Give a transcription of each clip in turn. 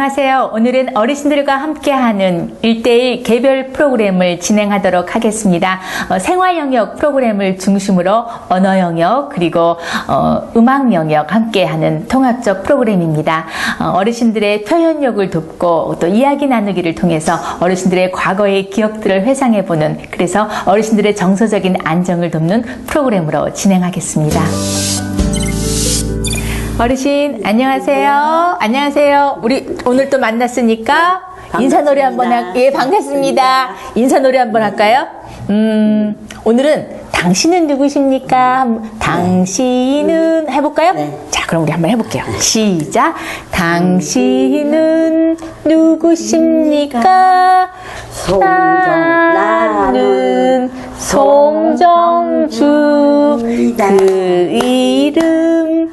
안녕하세요. 오늘은 어르신들과 함께하는 일대일 개별 프로그램을 진행하도록 하겠습니다. 어, 생활 영역 프로그램을 중심으로 언어 영역 그리고 어, 음악 영역 함께하는 통합적 프로그램입니다. 어, 르신들의 표현력을 돕고 또 이야기 나누기를 통해서 어르신들의 과거의 기억들을 회상해보는 그래서 어르신들의 정서적인 안정을 돕는 프로그램으로 진행하겠습니다. 어르신 안녕하세요. 안녕하세요. 우리 오늘 또 만났으니까 인사 노래 한번 할, 예 반갑습니다. 인사 노래 한번 할까요? 음 오늘은 당신은 누구십니까? 한번 당신은 해볼까요? 네. 자 그럼 우리 한번 해볼게요. 시작. 당신은 누구십니까? 송정, 나는 송정주 그 이름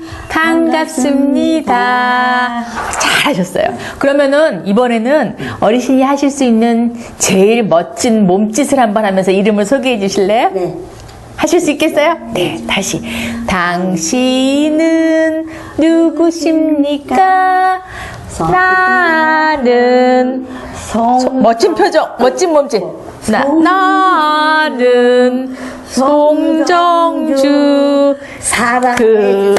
반갑습니다. 잘하셨어요. 그러면은 이번에는 어르신이 하실 수 있는 제일 멋진 몸짓을 한번 하면서 이름을 소개해 주실래요? 네. 하실 수 있겠어요? 네, 다시. 당신은 누구십니까? 나는 소- 멋진 표정, 멋진 몸짓. 나, 나는 송정주 그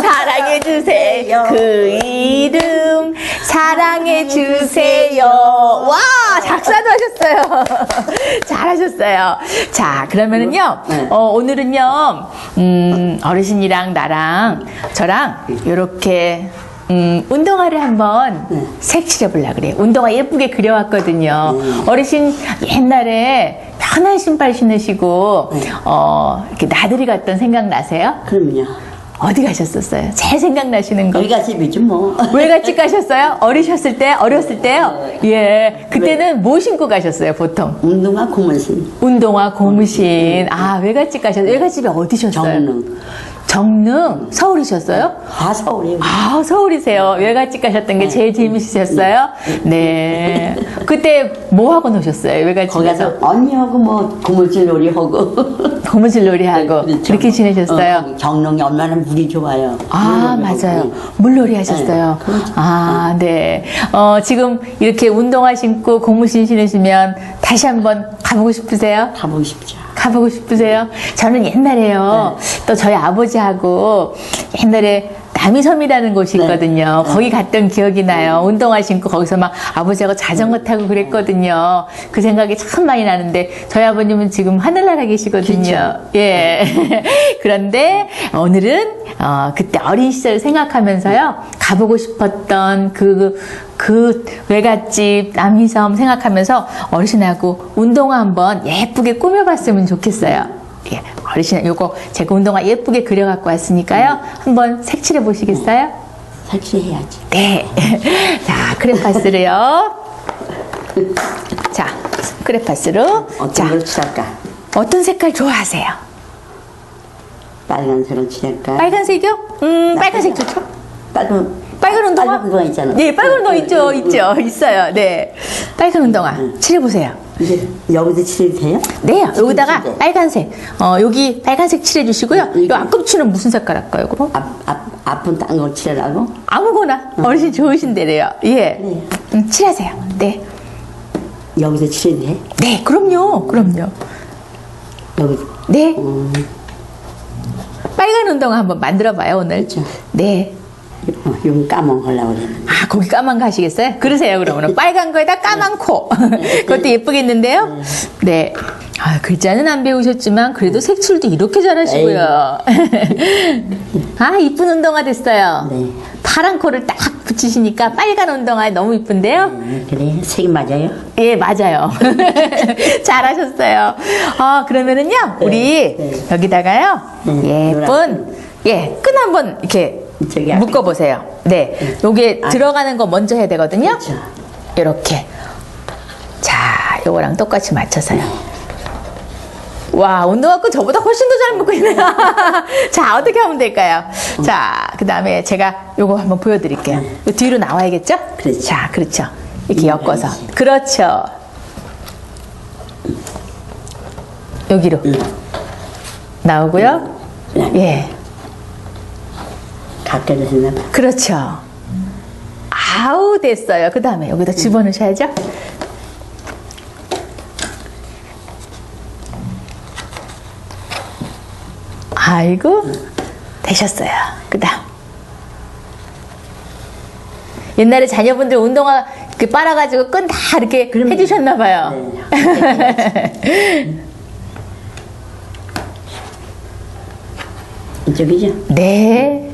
사랑해 주세요. 그 이름 사랑해 주세요. 와 작사도 하셨어요. 잘하셨어요. 자 그러면은요 네. 어, 오늘은요 음, 어르신이랑 나랑 저랑 이렇게 음, 운동화를 한번 네. 색칠해 보려 그래요. 운동화 예쁘게 그려왔거든요. 어르신 옛날에 편한 신발 신으시고 네. 어, 이렇게 나들이 갔던 생각 나세요? 그럼요. 어디 가셨었어요? 제일 생각나시는 거. 여기가 집이지 뭐. 외갓집 가셨어요? 어리셨을 때? 어렸을 때요? 네. 예. 그때는 뭐 신고 가셨어요, 보통? 운동화 고문신. 운동화, 고무신. 아, 외갓집 가셨어요? 외갓집이 어디셨어요? 정릉. 정릉? 서울이셨어요? 다 서울이에요. 아, 서울이세요. 외갓집 가셨던 게 제일 재밌으셨어요? 네. 그때 뭐 하고 노셨어요? 외갓집에서? 거기서 언니하고 뭐 고무줄 놀이하고. 고무줄 놀이하고 그렇죠. 그렇게 지내셨어요? 어, 정릉이 얼마나 물이 좋아요. 아, 물놀이하고. 맞아요. 물놀이 하셨어요. 네, 그렇죠. 아, 네. 어, 지금 이렇게 운동화 신고 고무신 신으시면 다시 한번 가보고 싶으세요? 가보고 싶죠. 가보고 싶으세요? 저는 옛날에요. 또 저희 아버지하고 옛날에 남이섬이라는 곳이 있거든요. 거기 갔던 기억이 나요. 운동화 신고 거기서 막 아버지하고 자전거 타고 그랬거든요. 그 생각이 참 많이 나는데 저희 아버님은 지금 하늘나라 계시거든요. 예. 그런데 오늘은 어, 그때 어린 시절 생각하면서요. 가보고 싶었던 그, 그 외갓집 남이섬 생각하면서 어르신하고 운동화 한번 예쁘게 꾸며봤으면 좋겠어요. 예, 어르신, 요거 제가 운동화 예쁘게 그려 갖고 왔으니까요. 한번 색칠해 보시겠어요? 색시해야지. 네. 자, 크레파스를요. 자, 크레파스로. 어떤 자, 걸 칠할까? 어떤 색깔 좋아하세요? 빨간색을 칠할까? 빨간색이요? 음, 빨간색 좋죠? 빨간, 빨간 운동화? 빨간 운동화 있잖아. 네, 빨간 운동화 있죠, 있죠, 있어요. 네. 빨간 운동화. 칠해 보세요. 이제 여기서 칠해도 돼요? 네, 여기다가 돼. 빨간색. 어, 여기 빨간색 칠해주시고요. 네, 이 앞꿈치는 무슨 색깔 할까요, 그럼? 앞, 앞, 앞은 딴 걸 칠하라고? 아무거나. 어르신 좋으신 대로요. 예. 그래요. 음, 칠하세요. 네. 여기서 칠해도 돼? 네, 그럼요. 그럼요. 여기. 네. 음, 빨간 운동화 한번 만들어 봐요, 오늘. 그렇죠. 네. 어, 이건 까먹 하려고 그래. 아, 거기 까만 거 하시겠어요? 그러세요, 그러면. 빨간 거에다 까만 코. 그것도 예쁘겠는데요? 네. 아, 글자는 안 배우셨지만, 그래도 색칠도 이렇게 잘하시고요. 아, 이쁜 운동화 됐어요. 네. 파란 코를 딱 붙이시니까 빨간 운동화 너무 이쁜데요? 음, 그래, 색이 맞아요? 예, 맞아요. 잘하셨어요. 아, 그러면은요, 우리 네. 여기다가요, 네, 예쁜, 예, 끈 한번 이렇게 저기 앞에. 묶어보세요. 네. 요게 들어가는 거 먼저 해야 되거든요. 그렇죠. 이렇게. 자, 요거랑 똑같이 맞춰서요. 와, 운동화 끈 저보다 훨씬 더 잘 묶고 있네요. 자, 어떻게 하면 될까요? 자, 그 다음에 제가 요거 한번 보여드릴게요. 요 뒤로 나와야겠죠? 그렇죠. 자, 그렇죠. 이렇게 음, 엮어서. 그렇죠. 여기로 나오고요. 예. 가까이서 했나 봐. 그렇죠. 아우 됐어요. 그 다음에 여기다 집어넣으셔야죠. 아이고, 되셨어요. 그 다음. 옛날에 자녀분들 운동화 그 빨아가지고 끈 다 이렇게 해주셨나 봐요. 이쪽이죠? 네.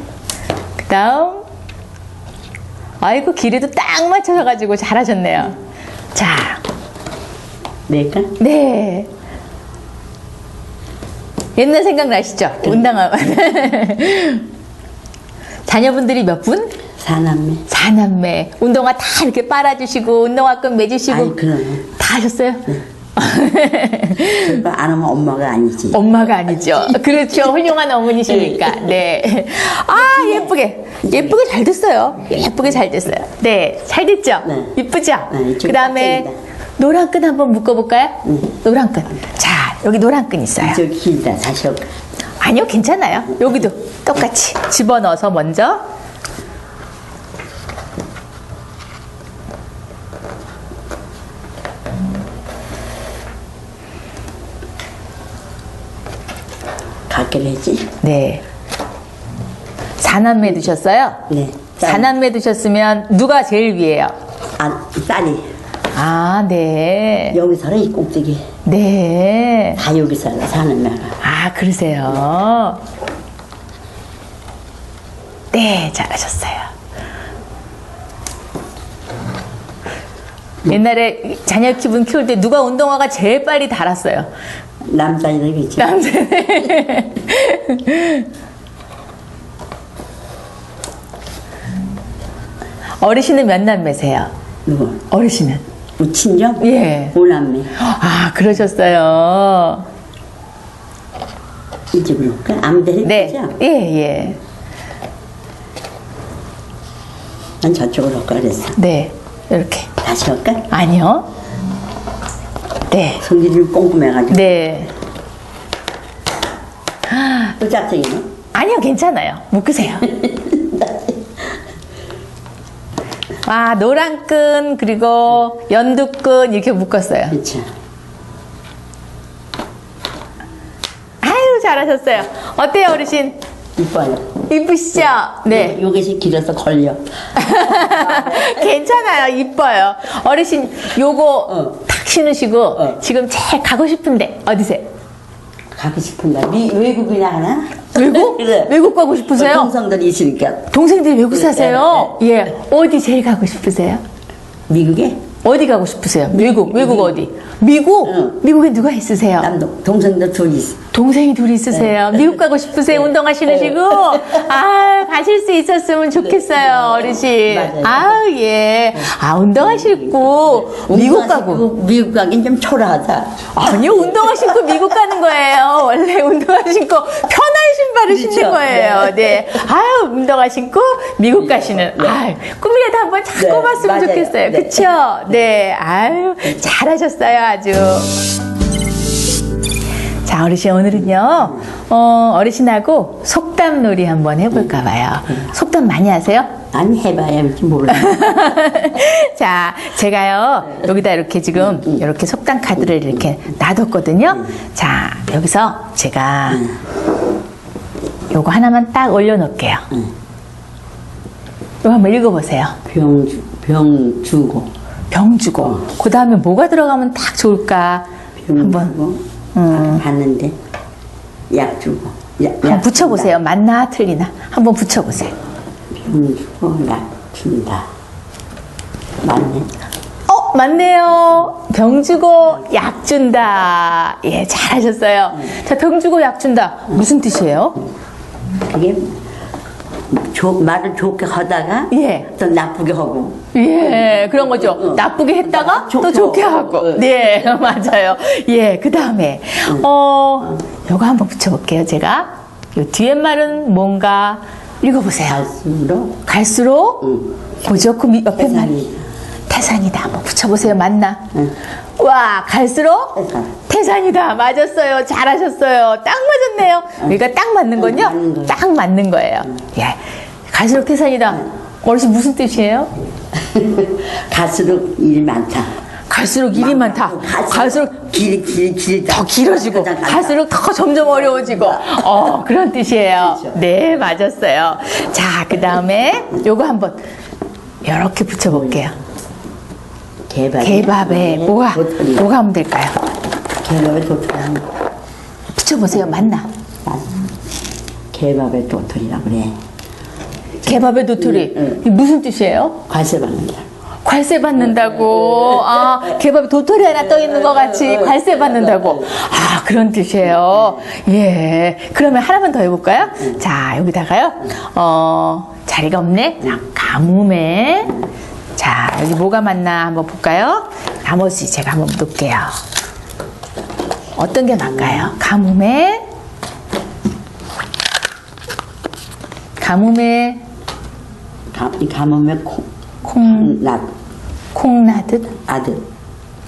그 다음. 아이고, 길이도 딱 맞춰져가지고 잘하셨네요. 자, 낼까? 네. 옛날 생각나시죠? 운동화. 자녀분들이 몇 분? 사남매. 사남매. 운동화 다 이렇게 빨아주시고, 운동화끈 매주시고. 아이. 다 하셨어요? 그거 안 하면 엄마가 아니지. 엄마가 아니죠. 그렇죠. 훌륭한 어머니시니까. 네. 아, 예쁘게. 예쁘게 잘 됐어요. 예쁘게 잘 됐어요. 네. 잘 됐죠? 네. 이쁘죠? 네, 이쪽이 그 다음에 깍쟁이다. 노란 끈 한번 묶어볼까요? 노란 끈. 자, 여기 노란 끈 있어요. 이쪽 길다, 다시? 아니요, 괜찮아요. 여기도 똑같이 집어넣어서 먼저. 갖기로 했지? 네. 사남매 두셨어요? 네. 사남매 두셨으면 누가 제일 위에요? 아, 딸이. 아, 네. 여기 살아, 이 꼭대기. 네. 다 여기 살아, 사는 나라. 아, 그러세요. 네, 잘하셨어요. 옛날에 자녀 기분 키울 때 누가 운동화가 제일 빨리 달았어요. 남자애들 그지? 남자네. 어르신은 몇 남매세요? 누구? 어르신은? 우리 친정? 예. 오남매. 아, 그러셨어요. 이쪽으로 올까? 아무데나 네. 예, 예. 난 저쪽으로 올까 그랬어. 네. 이렇게. 다시 할까? 아니요. 네. 성질이 좀 꼼꼼해가지고. 네. 또 짝짝이네. 아니요, 괜찮아요. 묶으세요. 와, 노란 끈, 그리고 연두끈 이렇게 묶었어요. 그렇죠. 아유, 잘하셨어요. 어때요, 어르신? 이뻐요. 이쁘시죠? 네. 요, 요것이 길어서 걸려. 괜찮아요. 이뻐요. 어르신, 요거 어. 탁 신으시고, 어. 지금 제일 가고 싶은데, 어디세요? 가고 싶은가? 미, 외국이나 하나? 외국? 그래. 외국 가고 싶으세요? 동성들이 있으니까. 동생들이 외국 네, 사세요? 예. 어디 제일 가고 싶으세요? 미국에? 어디 가고 싶으세요? 외국, 외국 어디? 미국? 응. 미국에 누가 있으세요? 남동, 동생들 둘이 있어. 동생이 둘이 있으세요. 미국 가고 싶으세요? 네. 운동화 신으시고? 아, 가실 수 있었으면 좋겠어요, 어르신. 네. 맞아요. 아, 예. 아, 운동화 신고 미국 가고. 미국 가긴 좀 초라하다. 아니요, 운동화 신고 미국 가는 거예요. 원래 운동화 신고 편한 신발을 신는 그렇죠. 거예요. 네. 아유, 운동화 신고 미국 가시는. 네. 아유, 꿈이라도 한번 자꾸 네, 봤으면 맞아요. 좋겠어요. 네. 그쵸? 네. 아유, 잘하셨어요, 아주. 자, 어르신, 오늘은요, 어, 어르신하고 속담 놀이 한번 해볼까 봐요. 속담 많이 하세요? 아니, 해봐야 할지 몰라. 자, 제가요, 여기다 이렇게 지금, 이렇게 속담 카드를 이렇게 놔뒀거든요. 자, 여기서 제가 요거 하나만 딱 올려놓을게요. 이거 한번 읽어보세요. 병, 주, 병 주고. 병 주고. 그 다음에 뭐가 들어가면 딱 좋을까? 병 한번, 주고. 음. 아, 봤는데. 약 주고. 약, 한번 붙여보세요. 맞나, 틀리나? 한번 붙여보세요. 병 주고, 약 준다. 맞네. 어, 맞네요. 병 주고 약 준다. 예, 잘하셨어요. 자, 병 주고 약 준다. 무슨 뜻이에요? 그게 조, 말을 좋게 하다가 예. 또 나쁘게 하고. 예, 그런 거죠. 응. 나쁘게 했다가 또 좋게 좋게 하고. 하고. 응. 네, 맞아요. 예, 그 다음에, 어, 요거 한번 붙여볼게요, 제가. 요 뒤에 말은 뭔가 읽어보세요. 갈수록 갈수록, 응. 뭐죠? 그 미- 옆에 말. 태산이. 태산이다. 한번 붙여보세요. 맞나? 응. 와, 갈수록 태산. 태산이다. 맞았어요. 잘하셨어요. 딱 맞았네요. 그러니까 딱 맞는 응, 건요? 딱 맞는 거예요. 예. 갈수록 태산이다. 어르신 무슨 뜻이에요? 갈수록 일이 많다. 갈수록 일이 많다. 갈수록 길, 길, 길. 더 길어지고 갈수록 더 점점 어려워지고 어 그런 뜻이에요. 그렇죠. 네 맞았어요. 자 그 다음에 요거 한번 이렇게 붙여볼게요. 개밥에. 개밥에 뭐가 도토리. 뭐가 하면 될까요? 개밥에 도토리. 붙여보세요. 맞나? 개밥에 도토리라고 그래. 개밥에 도토리 응, 이게 무슨 뜻이에요? 관세 받는다. 관세 받는다고 아 개밥에 도토리 하나 떠 있는 것 같이 관세 받는다고 아 그런 뜻이에요 예 그러면 하나만 더 해볼까요 자 여기다가요 어 자리가 없네 자 가뭄에 자 여기 뭐가 맞나 한번 볼까요 나머지 제가 한번 놓을게요 어떤 게 맞까요 가뭄에 가뭄에 가, 이 가뭄에 콩, 콩 낫, 콩나듯 아들.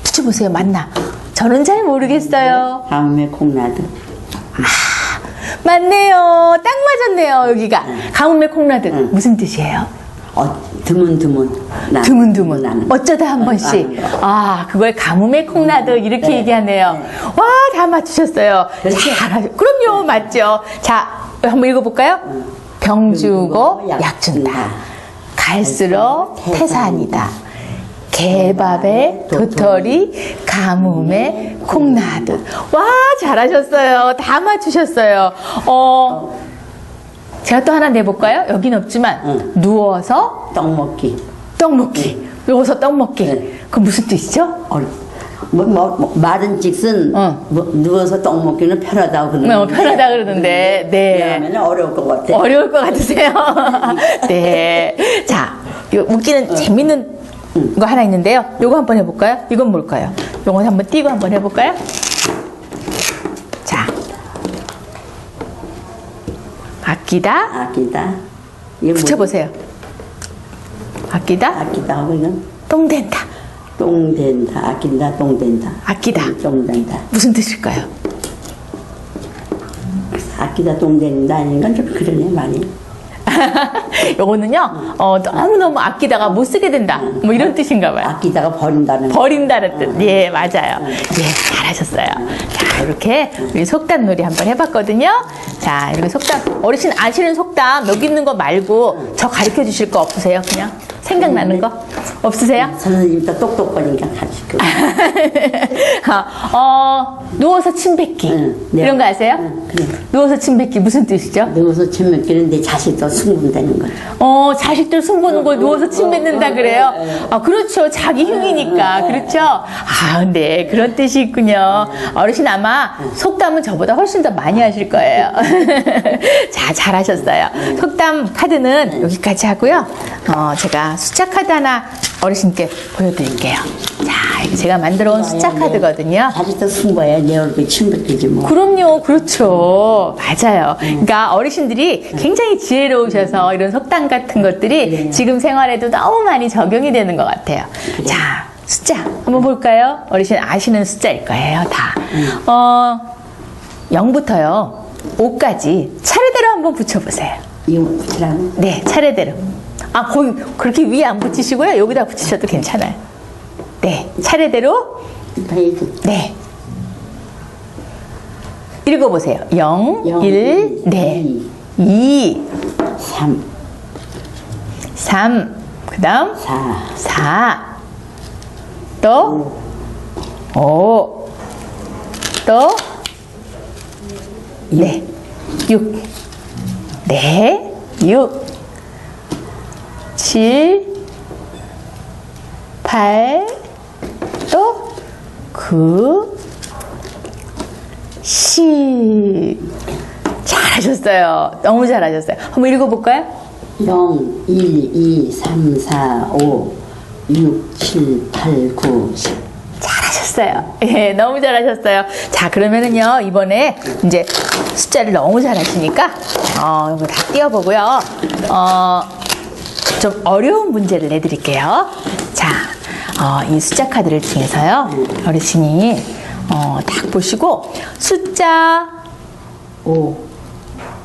붙여보세요. 맞나? 저는 잘 모르겠어요. 가뭄에 콩나들. 맞네요. 딱 맞았네요. 여기가. 가뭄에 콩나듯. 응. 무슨 뜻이에요? 어, 드문드문. 나- 드문드문. 나는. 어쩌다 한 번씩. 나는 거. 아, 그걸 가뭄에 콩나듯 이렇게 네. 얘기하네요. 네. 와, 다 맞추셨어요. 그렇지? 잘하죠. 그럼요. 맞죠. 자, 한번 읽어볼까요? 병 주고 약 준다. 갈수록 태산이다. 개밥에 도토리, 가뭄에 콩나듯. 와, 잘하셨어요. 다 맞추셨어요. 어, 제가 또 하나 내볼까요? 여긴 없지만, 응. 누워서 떡 먹기. 떡 먹기. 누워서 떡 먹기. 네. 그 무슨 뜻이죠? 어, 뭐, 뭐, 뭐, 말은 즉슨 응. 뭐, 누워서 떡 먹기는 편하다고 그러는데 어, 편하다 그러는데, 네. 왜냐하면 어려울 것 같아. 어려울 것 같으세요? 네. 자, 요 웃기는 재밌는 거 하나 있는데요. 요거 한번 해볼까요? 이건 뭘까요? 요거 한번 띄고 한번 해볼까요? 아끼다. 아끼다. 이게 뭐- 붙여보세요. 아끼다. 아끼다 하고 이건 똥된다. 똥된다. 아낀다. 똥된다. 아끼다. 똥된다. 무슨 뜻일까요? 아끼다. 똥된다. 아닌 건좀 그러네 많이. 요거는요, 어, 너무너무 아끼다가 못 쓰게 된다. 뭐 이런 뜻인가 봐요. 아끼다가 버린다는 거. 버린다는 뜻. 예, 맞아요. 예, 잘하셨어요. 자, 이렇게 우리 속담 놀이 한번 해봤거든요. 자, 이렇게 속담, 어르신 아시는 속담 여기 있는 거 말고 저 가르쳐 주실 거 없으세요? 그냥 생각나는 거? 없으세요? 선생님도 똑똑하니까 가르치고. 어, 누워서 침 뱉기. 응, 네. 이런 거 아세요? 응, 그래. 누워서 침 뱉기 무슨 뜻이죠? 누워서 침 먹기는 내 자식도 승분되는 거야. 어, 자식들 숨 보는 걸 누워서 침 뱉는다 그래요? 아, 그렇죠. 자기 흉이니까. 그렇죠? 아, 네. 그런 뜻이 있군요. 어르신 아마 속담은 저보다 훨씬 더 많이 하실 거예요. 자, 잘하셨어요. 속담 카드는 여기까지 하고요. 어, 제가 숫자 카드 하나 어르신께 보여드릴게요. 자, 이거 제가 만들어 온 숫자 카드거든요. 자식도 승부야. 내 얼굴 침 뱉기지 뭐. 그럼요, 그렇죠. 맞아요. 그러니까 어르신들이 굉장히 지혜로우셔서 이런 속담 같은 것들이 지금 생활에도 너무 많이 적용이 되는 것 같아요. 자, 숫자 한번 볼까요? 어르신 아시는 숫자일 거예요, 다. 어, 0부터요, 5까지 차례대로 한번 붙여보세요. 이거 붙이라고? 네, 차례대로. 아, 거기 그렇게 위에 안 붙이시고요. 여기다 붙이셔도 괜찮아요. 네, 차례대로 페이지. 네. 읽어보세요. 0, 영, 1, 일, 네. 이. 2, 3, 3, 그 다음 4, 4, 또 5, 또 네, 6, 네, 6, 7, 8, 또 9, 10. 잘하셨어요. 너무 잘하셨어요. 한번 읽어볼까요? 0, 1, 2, 3, 4, 5, 6, 7, 8, 9, 10. 잘하셨어요. 예, 너무 잘하셨어요. 자, 그러면은요, 이번에 이제 숫자를 너무 잘하시니까, 어, 이거 다 띄워보고요. 어, 좀 어려운 문제를 내드릴게요. 자, 어, 이 숫자 카드를 통해서요, 어르신이, 어, 딱 보시고, 숫자 5,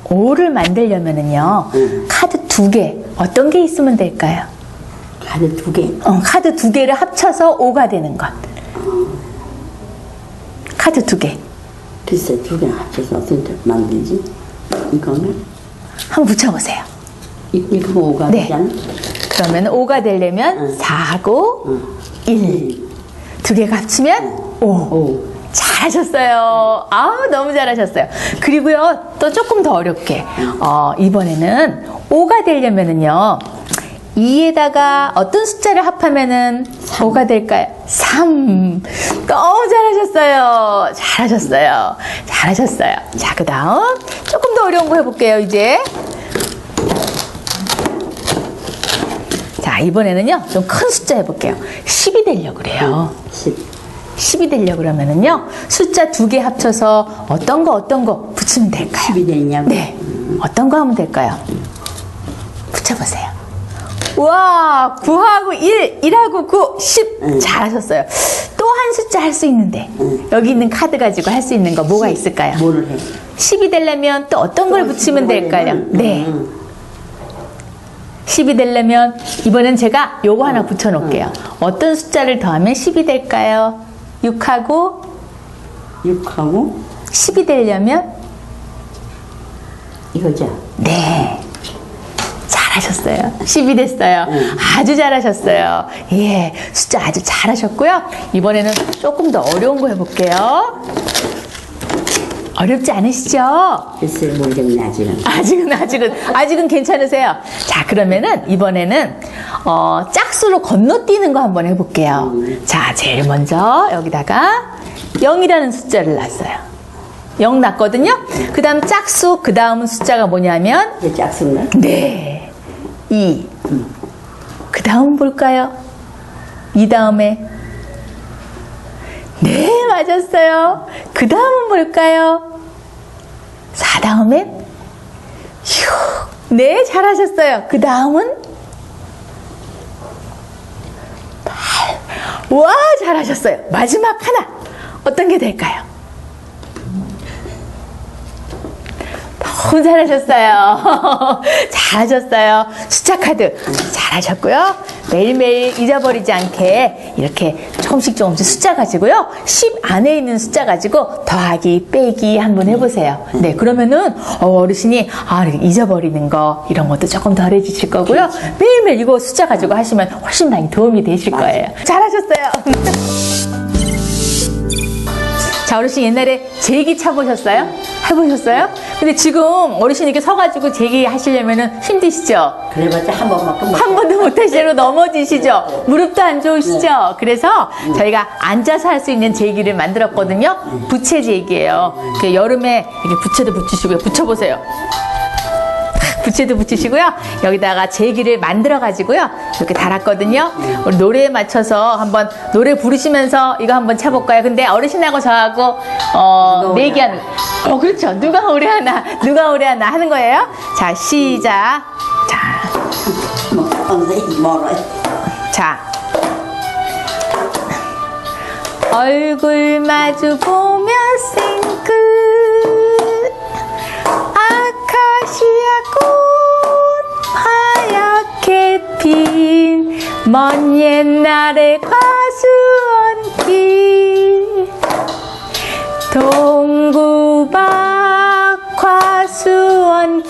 5를 만들려면은요, 음. 카드 두 개, 어떤 게 있으면 될까요? 카드 두 개. 어, 카드 두 개를 합쳐서 5가 되는 것. 카드 두 개. 글쎄 두 개 합쳐서 어떻게 만들지? 이거는 한번 붙여보세요. 이, 이거 오가 네. 되잖아. 그러면 5가 되려면 응. 4하고 응. 1. 두 개가 합치면 5. 오. 잘하셨어요. 아 너무 잘하셨어요. 그리고요, 또 조금 더 어렵게. 어, 이번에는 5가 되려면은요, 2에다가 어떤 숫자를 합하면은 5가 될까요? 3. 너무 잘하셨어요. 잘하셨어요. 잘하셨어요. 자, 그 다음, 조금 더 어려운 거 해볼게요, 이제. 자, 이번에는요, 좀 큰 숫자 해볼게요. 10이 되려고 그래요. 10. 10이 되려고 그러면은요, 숫자 두 개 합쳐서 어떤 거 어떤 거 붙이면 될까요? 10이 되냐고? 네. 어떤 거 하면 될까요? 붙여보세요. 와, 9하고 1, 1하고 9, 10. 응. 잘하셨어요. 또 한 숫자 할 수 있는데, 여기 있는 카드 가지고 할 수 있는 거 뭐가 있을까요? 뭐를 해? 10이 되려면 또 어떤 걸 붙이면 될까요? 음, 네. 음. 10이 되려면, 이번엔 제가 요거 하나 붙여 놓을게요. 어떤 숫자를 더하면 10이 될까요? 6하고 6하고 10이 되려면 이거죠. 네. 잘하셨어요. 10이 됐어요. 아주 잘하셨어요. 예. 숫자 아주 잘하셨고요. 이번에는 조금 더 어려운 거 해볼게요. 어렵지 않으시죠? 글쎄 모르겠네 아직은. 아직은, 아직은, 아직은 괜찮으세요. 자, 그러면은 이번에는, 어, 짝수로 건너뛰는 거 한번 해볼게요. 자, 제일 먼저 여기다가 0이라는 숫자를 놨어요. 0 놨거든요? 그 다음 짝수, 그 다음은 숫자가 뭐냐면, 이게 짝수인가? 네. 2. 그 다음 볼까요? 이 다음에. 네, 맞았어요. 그 다음은 뭘까요? 4 다음엔. 휴. 네, 잘하셨어요. 그 다음은. 8. 와, 잘하셨어요. 마지막 하나. 어떤 게 될까요? 너무 잘하셨어요. 잘하셨어요. 숫자 카드 잘하셨고요. 매일매일 잊어버리지 않게 이렇게 조금씩 조금씩 숫자 가지고요. 10 안에 있는 숫자 가지고 더하기, 빼기 한번 해보세요. 네, 그러면은 어, 어르신이 아, 잊어버리는 거 이런 것도 조금 덜해지실 거고요. 매일매일 이거 숫자 가지고 하시면 훨씬 많이 도움이 되실 거예요. 잘하셨어요. 자, 어르신 옛날에 제기 차보셨어요? 해보셨어요? 근데 지금 어르신 이렇게 서가지고 제기 하시려면 힘드시죠? 그래봤자 한 못. 한 번도 못하시고 넘어지시죠? 무릎도 안 좋으시죠? 그래서 저희가 앉아서 할 수 있는 제기를 만들었거든요. 부채 제기예요. 그 여름에 이렇게 부채도 붙이시고요. 붙여보세요. 부채도 붙이시고요. 여기다가 제기를 만들어 가지고요. 이렇게 달았거든요. 우리 노래에 맞춰서 한번 노래 부르시면서 이거 한번 차볼까요? 근데 어르신하고 저하고 어 내기하는 어 그렇죠. 누가 오래 하나 누가 오래 하나 하는 거예요. 자 시작. 자. 자. 얼굴 마주 보며 싱긋 꽃 하얗게 핀먼 옛날의 과수원길. 동구박 과수원길.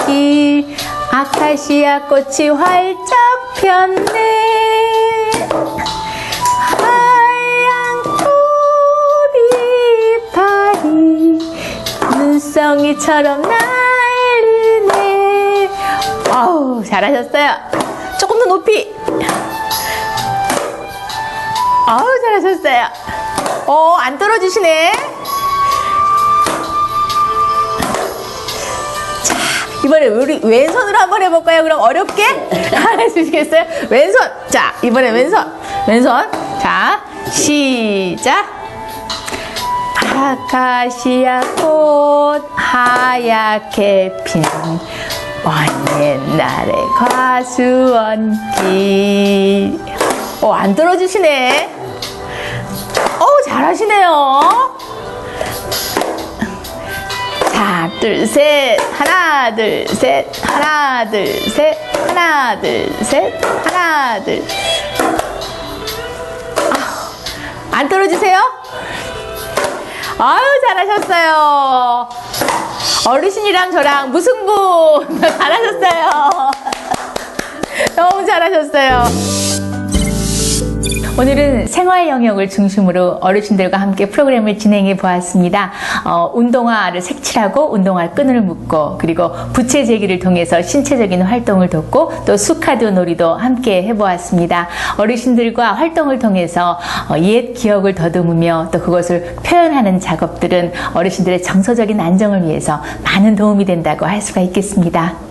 아카시아 꽃이 활짝 폈네. 하얀 꼬리파리 눈송이처럼 날리네. 아우 잘하셨어요 높이 아우 잘하셨어요 어 안 떨어지시네 이번에 우리 왼손으로 한번 해볼까요? 그럼 어렵게 하시겠어요? 왼손. 자, 이번에 왼손. 왼손. 자, 시작. 아카시아 꽃 하얗게 핀 먼 옛날에 과수원길. 어, 안 떨어지시네. 어 잘하시네요. 자, 둘, 셋, 하나, 둘, 셋, 하나, 둘, 셋, 하나, 둘, 셋, 하나, 둘안 떨어지세요? 아유, 잘하셨어요. 어르신이랑 저랑 무승부. 잘하셨어요. 너무 잘하셨어요. 오늘은 생활 영역을 중심으로 어르신들과 함께 프로그램을 진행해 보았습니다. 어, 운동화를 색칠하고 운동화 끈을 묶고 그리고 부채 제기를 통해서 신체적인 활동을 돕고 또 수카드 놀이도 함께 해보았습니다. 어르신들과 활동을 통해서 어, 옛 기억을 더듬으며 또 그것을 표현하는 작업들은 어르신들의 정서적인 안정을 위해서 많은 도움이 된다고 할 수가 있겠습니다.